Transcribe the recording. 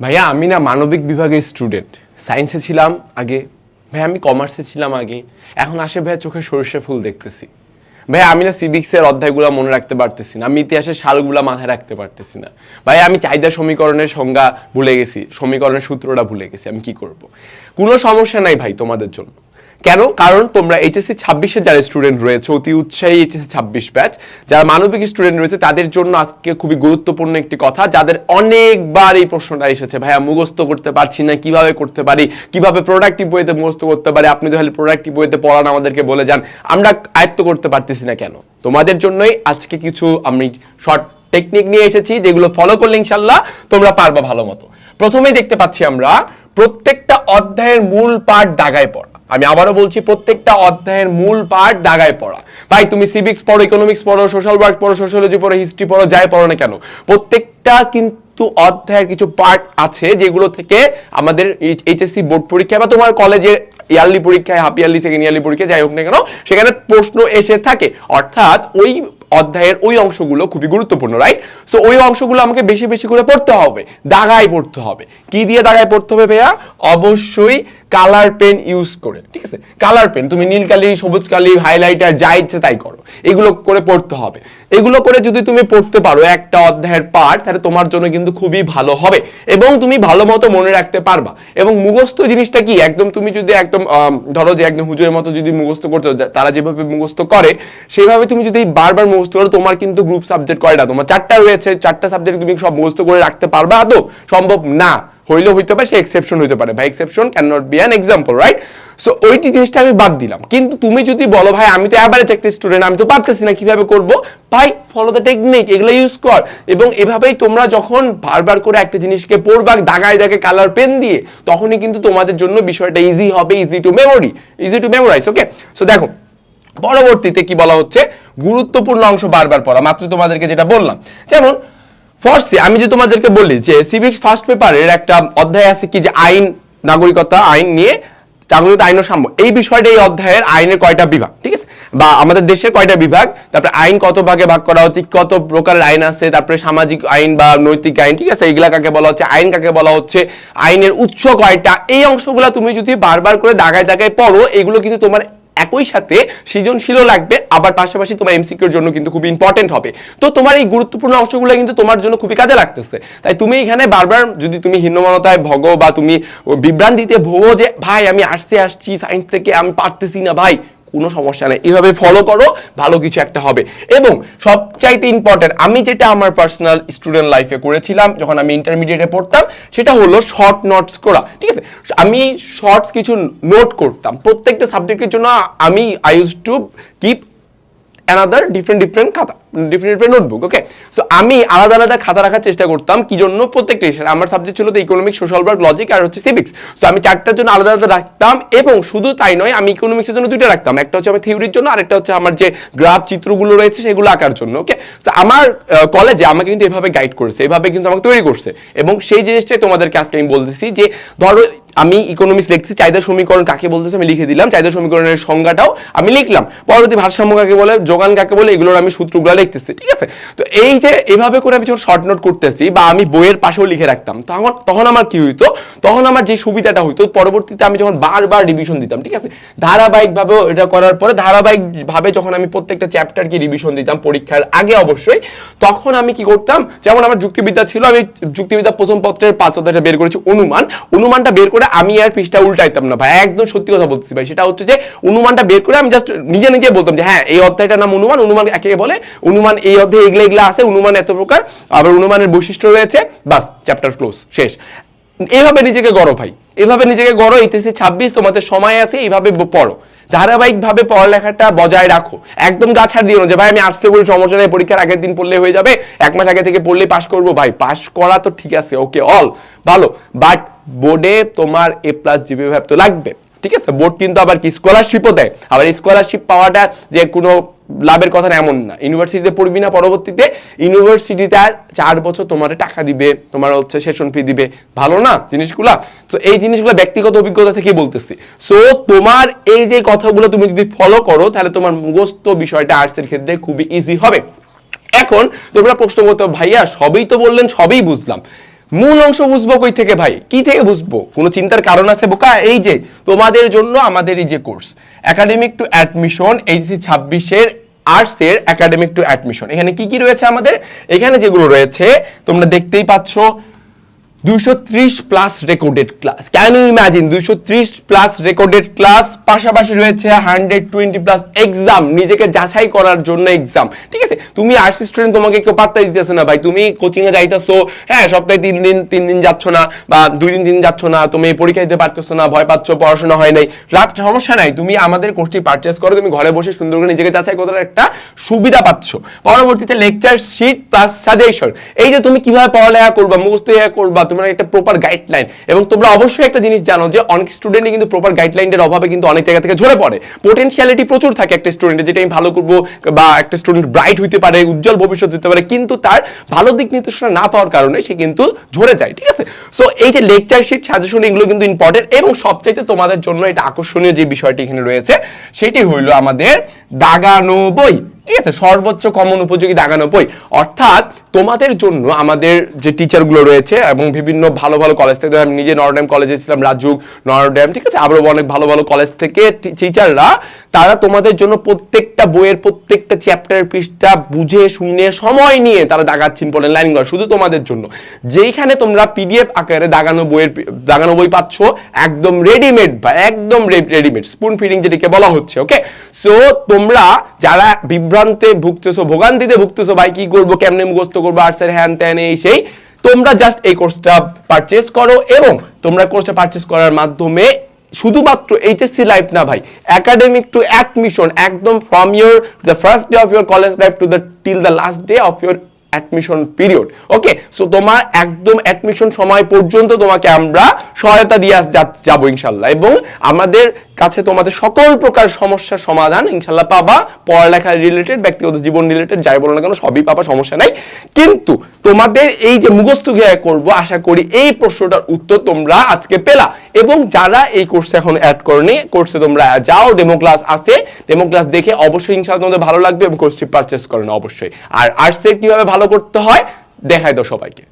ভাইয়া, আমি না মানবিক বিভাগের স্টুডেন্ট সায়েন্সে ছিলাম আগে। ভাই আমি কমার্সে ছিলাম আগে। এখন আসে ভাইয়া চোখে সরষে ফুল দেখতেছি। ভাই আমি না সিভিক্সের অধ্যায়গুলো মনে রাখতে পারতেছি না। আমি ইতিহাসের সালগুলো মাথায় রাখতে পারতেছি না। ভাই আমি চাহিদা সমীকরণের সংজ্ঞা ভুলে গেছি। সমীকরণের সূত্রটা ভুলে গেছি। আমি কি করব? কোনো সমস্যা নাই ভাই তোমাদের জন্য। কেন? কারণ তোমরা এইচএসসি ছাব্বিশে যারা স্টুডেন্ট রয়েছে, অতি উৎসাহী এইচএসসি ছাব্বিশ ব্যাচ যারা মানবিক স্টুডেন্ট রয়েছে, তাদের জন্য আজকে খুবই গুরুত্বপূর্ণ একটি কথা, যাদের অনেকবার এই প্রশ্নটা এসেছে, ভাইয়া, মুখস্থ করতে পারছি না, কীভাবে করতে পারি? কীভাবে প্রোডাক্টিভ বইতে মুখস্থ করতে পারি? আপনি তাহলে প্রোডাক্টিভ বইতে পড়ান, আমাদেরকে বলে যান। আমরা আয়ত্ত করতে পারতেছি না কেন? তোমাদের জন্যই আজকে কিছু আমি শর্ট টেকনিক নিয়ে এসেছি, যেগুলো ফলো করলে ইনশাল্লাহ তোমরা পারবা ভালো মতো। প্রথমেই দেখতে পাচ্ছি আমরা, প্রত্যেকটা অধ্যায়ের মূল পাঠ দাগায় পড়া। আমি আবারও বলছি, প্রত্যেকটা অধ্যায়ের মূল পাঠ দাগায় পড়া। ভাই, তুমি সিভিক্স পড়ো ইকোনমিক্স পড়ো সোশ্যাল ওয়ার্ক পড়ো সোশ্যোলজি পড়ো হিস্ট্রি পড়ো, যাই পড়ো না কেন, প্রত্যেকটা কিন্তু অধ্যায়ের কিছু পার্ট আছে যেগুলো থেকে আমাদের এইচএসসি বোর্ড পরীক্ষা বা তোমার কলেজের ইয়ারলি পরীক্ষায় হাফ ইয়ারলি সেকেন্ড ইয়ারলি পরীক্ষা যাই হোক না কেন, সেখানে প্রশ্ন এসে থাকে। অর্থাৎ ওই অধ্যায়ের ওই অংশগুলো খুবই গুরুত্বপূর্ণ রাইট সো ওই অংশগুলো আমাকে বেশি বেশি করে পড়তে হবে, দাগায় পড়তে হবে। কি দিয়ে দাগায় পড়তে হবে ভাইয়া? অবশ্যই কালার পেন ইউজ করে, ঠিক আছে? কালার পেন তুমি নীল কালি, সবুজ কালি হাইলাইটার যা ইচ্ছে তাই করো। এগুলো করে পড়তে হবে। এগুলো করে যদি তুমি পড়তে পারো একটা অধ্যায়ের পাঠ, তাহলে তোমার জন্য কিন্তু খুবই ভালো হবে এবং তুমি ভালো মতো মনে রাখতে পারবা। এবং মুখস্থ জিনিসটা কি? একদম তুমি যদি একদম ধরো যে একদম হুজুরের মতো যদি মুখস্থ করতে তারা যেভাবে মুখস্থ করে সেইভাবে তুমি যদি বারবার মুখস্থ করো, তোমার কিন্তু গ্রুপ সাবজেক্ট কয়টা তোমার চারটা রয়েছে, চারটা সাবজেক্ট তুমি সব মুখস্থ করে রাখতে পারবা আদৌ সম্ভব না। হইলে হইতে পারে, সে এক্সেপশন হইতে পারে। ভাই exception can not be an example right so ওইটি জিনিসটা আমি বাদ দিলাম। কিন্তু তুমি যদি বলো, ভাই, আমি তো অ্যাভারেজ একটা স্টুডেন্ট আমি তো পারতেছি না কীভাবে করব? ভাই ফলো দ্য টেকনিক এগুলো ইউজ কর। এবং এভাবেই তোমরা যখন বারবার করে একটা জিনিসকে পড়বা, দাগায় দাগে কালার পেন দিয়ে, তখনই কিন্তু তোমাদের জন্য বিষয়টা ইজি হবে easy to memory easy to memorise okay so দেখো, পরবর্তীতে কি বলা হচ্ছে? গুরুত্বপূর্ণ অংশ বারবার পড়া, মাত্র তোমাদেরকে যেটা বললাম। যেমন ফর্সে আমি যে তোমাদেরকে বলি যে সিভিক্স ফার্স্ট পেপারের একটা অধ্যায় আছে কি যে আইন, নাগরিকতা, আইন নিয়ে নাগরিকতা, আইন ও সাম্য। এই বিষয়টা, এই অধ্যায়ের আইনের কয়টা বিভাগ, ঠিক আছে? বা আমাদের দেশের কয়টা বিভাগ, তারপরে আইন কত ভাগে ভাগ করা হচ্ছে, কত প্রকারের আইন আছে, তারপরে সামাজিক আইন বা নৈতিক আইন, ঠিক আছে? এইগুলা কাকে বলা হচ্ছে? আইন কাকে বলা হচ্ছে? আইনের উৎস কয়টা? এই অংশগুলো তুমি যদি বারবার করে দাগায় দাগায় পড়ো, এগুলো কিন্তু তোমার একই সাথে সৃজনশীলও লাগবে, আবার পাশাপাশি তোমার এমসিকিউর জন্য কিন্তু খুব ইম্পর্টেন্ট হবে। তো তোমার এই গুরুত্বপূর্ণ অংশগুলো কিন্তু তোমার জন্য খুবই কাজে লাগতেছে। তাই তুমি এখানে বারবার যদি তুমি হীনমনতায় ভগো বা তুমি বিভ্রান্তিতে ভোগো যে, ভাই, আমি আসতে আসছি সায়েন্স থেকে আমি পারতেছি না, ভাই। কোনো সমস্যা নেই। এভাবে ফলো করো, ভালো কিছু একটা হবে। এবং সবচাইতে ইম্পর্টেন্ট আমি যেটা আমার পার্সোনাল স্টুডেন্ট লাইফে করেছিলাম, যখন আমি ইন্টারমিডিয়েটে পড়তাম, সেটা হলো শর্ট নোটস করা। ঠিক আছে? আমি শর্টস কিছু নোট করতাম। প্রত্যেকটা সাবজেক্টের জন্য আমি I use to keep another different different খাতা। ডিফারেন্ট নোটবুক ওকে সো আমি আলাদা আলাদা খাতা রাখার চেষ্টা করতাম, কি জন্য? প্রত্যেকটা বিষয় আমার সাবজেক্ট ছিল তো ইকোনমিক্স সোশ্যাল ওয়ার্ক লজিক আর হচ্ছে সিভিক্স সো আমি চারটার জন্য আলাদা আলাদা রাখতাম এবং শুধু তাই নয়, আমি ইকোনমিক্সের জন্য দুইটা রাখতাম। একটা হচ্ছে আমার থিওরির জন্য আরেকটা হচ্ছে আমার যে গ্রাফ চিত্রগুলো রয়েছে, সেগুলো আঁকার জন্য ওকে সো আমার কলেজে আমাকে কিন্তু এভাবে গাইড করেছে, এভাবে কিন্তু আমাকে তৈরি করছে। এবং সেই জিনিসটাই তোমাদেরকে আজকে আমি বলতেছি যে, ধরো, আমি ইকোনমিক্স লিখছি, চাহিদা সমীকরণ কাকে বলতেছে আমি লিখে দিলাম, চাহিদা সমীকরণের সংজ্ঞাটাও আমি লিখলাম। পরবর্তী ভারসাম্য কাকে বলে, যোগান কাকে বলে, এগুলোর আমি সূত্রগুলো লিখতেছি ঠিক আছে? তো এই যে এভাবে করে আমি যখন শর্ট নোট করতেছি বা আমি বইয়ের পাশেও লিখে রাখতাম, তখন তখন আমার কি হইতো? তখন আমার যে সুবিধাটা হইতো, পরবর্তীতে আমি যখন বারবার রিভিশন দিতাম, ঠিক আছে? ধারাবাহিকভাবে এটা করার পরে, ধারাবাহিকভাবে যখন আমি প্রত্যেকটা চ্যাপ্টারকে রিভিশন দিতাম পরীক্ষার আগে অবশ্যই, তখন আমি কি করতাম? যেমন আমার যুক্তিবিদ্যা ছিল, আমি যুক্তিবিদ্যা প্রথম পত্রের পাঁচ অধ্যায়টা বের করেছি, অনুমান। অনুমানটা বের করে আমি আর পৃষ্ঠা উল্টাইতাম না ভাই, একদম সত্যি কথা বলতেছি ভাই। সেটা হচ্ছে যে, অনুমানটা বের করে আমি জাস্ট নিজে নিজে বলতাম যে হ্যাঁ এই অধ্যায়টার নাম অনুমান অনুমান একে বলে অনুমান এই অধ্যায়ে এগুলো এগুলো আছে, অনুমান এত প্রকার। আবার অনুমানের বৈশিষ্ট্য রয়েছে। বাস চ্যাপ্টার ক্লোজ শেষ। এইভাবে নিজেকে গড়ো ভাই। এভাবে নিজেকে গড়ো, ইতিহাসে ছাব্বিশ, তোমাদের সময় আছে, এইভাবে পড়ো। ধারাবাহিকভাবে পড়ালেখাটা বজায় রাখো। একদম গা ছাড় দিও না যে, ভাই, আমি আসতে কোনো সমস্যা নেই, পরীক্ষার আগের দিন পড়লে হয়ে যাবে, এক মাস আগে থেকে পড়লে পাশ করব। ভাই পাশ করা তো ঠিক আছে ওকে অল ভালো। বাট বোর্ডে তোমার এ প্লাস জিবি ভাব তো লাগবে। ঠিক আছে? বোর্ড কিন্তু আবার কি স্কলারশিপও দেয়। আবার স্কলারশিপ পাওয়াটা যে কোনো লাভের কথা এমন না। ইউনিভার্সিটিতে পড়বি না, পরবর্তীতে ইউনিভার্সিটিতে চার বছর তোমার টাকা দিবে, তোমার হচ্ছে সেশন ফি দিবে। ভালো না জিনিসগুলা? তো এই জিনিসগুলো ব্যক্তিগত অভিজ্ঞতা থেকে বলতেছি। সো তোমার এই যে কথাগুলো তুমি যদি ফলো করো, তাহলে তোমার মুখস্থ বিষয়টা আর্টসের ক্ষেত্রে খুবই ইজি হবে। এখন তোমরা প্রশ্ন করতে ভাইয়া, সবই তো বললেন, সবই বুঝলাম। মূল অংশ বুঝব কই থেকে ভাই? কি থেকে বুঝব? কোনো চিন্তার কারণ আছে বোকা? এই যে, তোমাদের জন্য আমাদের এই যে course academic to admission HSC ছাব্বিশের আর্টস এর একাডেমিক টু অ্যাডমিশন এখানে কি কি রয়েছে আমাদের? এখানে যেগুলো রয়েছে, তোমরা দেখতেই পাচ্ছ ত্রিশ plus recorded class can you imagine ত্রিশ প্লাস রেকর্ডেড ক্লাস পাশাপাশি রয়েছে হান্ড্রেড টোয়েন্টি প্লাস এক্সাম নিজেকে যাচাই করার জন্য এক্সাম ঠিক আছে? তুমি আর্টস স্টুডেন্ট তোমাকে কেউ পাত্তা দিতেছে না ভাই। তুমি কোচিং এ যাইতেছো হ্যাঁ সপ্তাহে তিন দিন তিন দিন যাচ্ছ না, বা দুই দিন, তিন যাচ্ছ না, তুমি পরীক্ষা দিতে পারতেছো না, ভয় পাচ্ছ, পড়াশোনা হয় নাই। রাত, সমস্যা নাই, তুমি আমাদের কোর্সটি পারচেস করো, তুমি ঘরে বসে সুন্দর করে নিজেকে যাচাই করার একটা সুবিধা পাচ্ছ। পরবর্তীতে লেকচার শিট প্লাস সাজেশন এই যে তুমি কীভাবে পড়ালেখা করবা, মুখস্থ করবা তোমার একটা প্রপার গাইডলাইন এবং তোমরা অবশ্যই একটা জিনিস জানো যে অনেক স্টুডেন্টই কিন্তু প্রপার গাইডলাইনের অভাবে কিন্তু অনেক জায়গা থেকে ঝরে পড়ে। পোটেনশিয়ালিটি প্রচুর থাকে একটা স্টুডেন্টের যেটা আমি ভালো করব বা একটা স্টুডেন্ট ব্রাইট হইতে পারে, উজ্জ্বল ভবিষ্যৎ হতে পারে, কিন্তু তার ভালো দিক নির্দেশনা না পাওয়ার কারণে সে কিন্তু ঝরে যায়, ঠিক আছে? সো এই যে লেকচার শিট সাজেশন এগুলো কিন্তু ইম্পর্টেন্ট এবং সবচাইতে তোমাদের জন্য এটা আকর্ষণীয় যে বিষয়টি এখানে রয়েছে, সেটি হইল আমাদের দাগানো বই। ঠিক আছে, সর্বোচ্চ কমন উপযোগী দাগানো বই অর্থাৎ তোমাদের জন্য আমাদের যে টিচারগুলো রয়েছে এবং বিভিন্ন ভালো ভালো কলেজ থেকে আমি নিজে নরড্যাম কলেজে ছিলাম, রাজুক নরড্যাম ঠিক আছে? আরও অনেক ভালো ভালো কলেজ থেকে টিচাররা তারা তোমাদের জন্য প্রত্যেকটা বইয়ের প্রত্যেকটা চ্যাপ্টারের পৃষ্ঠা বুঝে, শুনে, সময় নিয়ে তারা দাগাচ্ছে লাইন লাইনগুলো শুধু তোমাদের জন্য। যেইখানে তোমরা পিডিএফ আকারে দাগানো বইয়ের দাগানো বই পাচ্ছ, একদম রেডিমেড বা একদম রেডিমেড স্পুন ফিডিং যেটিকে বলা হচ্ছে ওকে সো তোমরা যারা বিভ্রান্তে ভুগতেছো, ভোগান্তিতে ভুগতেছো, ভাই কি করব, কেমনে মুখস্থ করব আর্টসের হ্যান ত্যান এই, সেই, তোমরা জাস্ট এই কোর্সটা পারচেস করো এবং তোমরা কোর্সটা পারচেস করার মাধ্যমে শুধুমাত্র এইচএসসি লাইফ না ভাই একাডেমিক টু অ্যাডমিশন একদম from your the first day of your college life to the till the last day of your admission period okay so তোমার একদম অ্যাডমিশন সময় পর্যন্ত তোমাকে আমরা সহায়তা দিয়ে আস যাব ইনশাল্লাহ। এবং আমাদের কাছে তোমাদের সকল প্রকার সমস্যার সমাধান ইনশাল্লাহ পাবা। পড়ালেখা রিলেটেড ব্যক্তিগত জীবন রিলেটেড যাই বলো না কেন, সবই পাবা, সমস্যা নাই। কিন্তু তোমাদের এই যে মুখস্থ গিয়ে করব, আশা করি এই প্রশ্নটার উত্তর তোমরা আজকে পেলা। এবং যারা এই কোর্সে এখন অ্যাড করনি কোর্সে তোমরা যাও ডেমো ক্লাস আছে। ডেমো ক্লাস দেখে অবশ্যই ইনশাল তোমাদের ভালো লাগবে এবং কোর্সটি পারচেস করেন অবশ্যই। আর আর্টসে কীভাবে ভালো করতে হয় দেখাই দাও সবাইকে।